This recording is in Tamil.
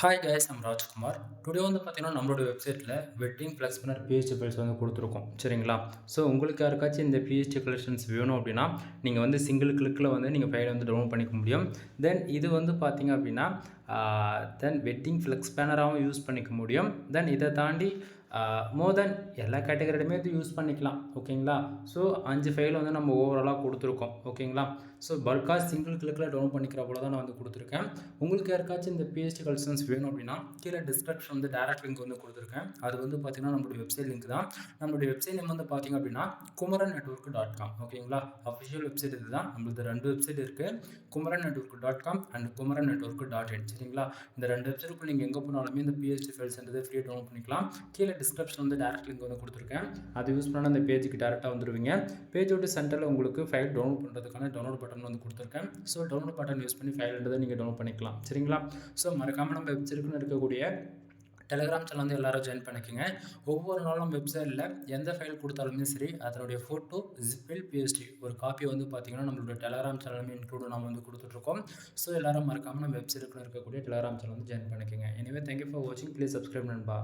ஹாய் கைஸ் நம்ம ராஜ்குமார் டுடே வந்து பார்த்தீங்கன்னா நம்மளோட வெப்சைட்டில் wedding flex banner PHD files வந்து கொடுத்துருக்கோம். சரிங்களா? ஸோ உங்களுக்கு யாருக்காச்சும் இந்த பிஹெச்டி கலெக்ஷன்ஸ் வேணும் அப்படின்னா நீங்கள் வந்து சிங்கிள் கிளிக்கில் வந்து நீங்கள் ஃபைலை வந்து டவுன்லோட் பண்ணிக்க முடியும். தென் இது வந்து பார்த்திங்க அப்படின்னா தென் வெட்டிங் ஃப்ளெக்ஸ் பேனராகவும் யூஸ் பண்ணிக்க முடியும். தென் இதை தாண்டி மோர் தென் எல்லா கேட்டகரியுமே இது யூஸ் பண்ணிக்கலாம் ஓகேங்களா ஸோ அஞ்சு ஃபைல் வந்து நம்ம ஓவராலாக கொடுத்துருக்கோம் ஓகேங்களா ஸோ பல்காக சிங்கிள் கிளிக்கில் டவுன் பண்ணிக்கிற போல தான் நான் வந்து கொடுத்துருக்கேன். உங்களுக்கு யாருக்காச்சும் இந்த பிஹெச்டி கல்சன்ஸ் வேணும் அப்படின்னா கீழே டிஸ்கிரிப்ஷன் வந்து டேரக்ட் லிங்க் வந்து கொடுத்துருக்கேன். அது வந்து பார்த்தீங்கன்னா நம்மளுடைய வெப்சைட் லிங்க் தான். நம்மளுடைய வெப்சைட் நேம் வந்து பார்த்தீங்க அப்படின்னா குமரன் நெட்ஒர்க் டாட் காம் ஓகேங்களா அஃபிஷியல் வெப்சைட் இது தான் நம்மளுக்கு ரெண்டு வெப்சைட் இருக்குது Kumaran network dot com and Kumaran network dot in சரிங்களா? இந்த ரெண்டு வெப்சைட்டுக்கு நீங்கள் எங்கே போனாலுமே இந்த பிஹெச்டி ஃபைல்ஸ்ன்றது ஃப்ரீயாக டவுன்லோட் பண்ணிக்கலாம். கீழே டிஸ்கிரிப்ஷன் வந்து டேரக்ட் லிங்க் வந்து கொடுத்துருக்கேன். அது யூஸ் பண்ணால் அந்த பேஜுக்கு டேரெக்டாக வந்துடுவீங்க பேஜோட சென்டரில் உங்களுக்கு ஃபைல் டவுன்லோட் பண்ணுறதுக்கான டவுன்லோட் பட்டன் வந்து கொடுத்துருக்கேன். ஸோ டவுன்லோட் பட்டன் யூஸ் பண்ணி ஃபைல்ன்றதை நீங்கள் டவுன்லோட் பண்ணிக்கலாம். சரிங்களா? ஸோ மறக்காமல் நம்ம வெப்சைட்டுக்குன்னு இருக்கக்கூடிய டெலிகிராம் சேனல் வந்து எல்லாரும் ஜாயின் பண்ணிக்கோங்க. ஒவ்வொரு நாளும் வெப்சைட்டில் எந்த ஃபைல் கொடுத்தாலுமே சரி அதனுடைய ஃபோட்டோ ஜிப்பில் பிஎஸ்டி ஒரு காப்பி வந்து பார்த்தீங்கன்னா நம்மளோட டெலிகிராம் சேனலுமே இன்க்ளூடு நம்ம வந்து கொடுத்துட்ருக்கோம். ஸோ எல்லாரும் மறக்காமல் நம்ம வெப்சைட்டுக்குள்ள இருக்கக்கூடிய டெலிகிராம் சேனல் வந்து ஜாயின் பண்ணிக்கோங்க. எனவே தேங்க்யூ ஃபார் வாட்சிங் ப்ளீஸ் சப்ஸ்கிரைப் நண்பா.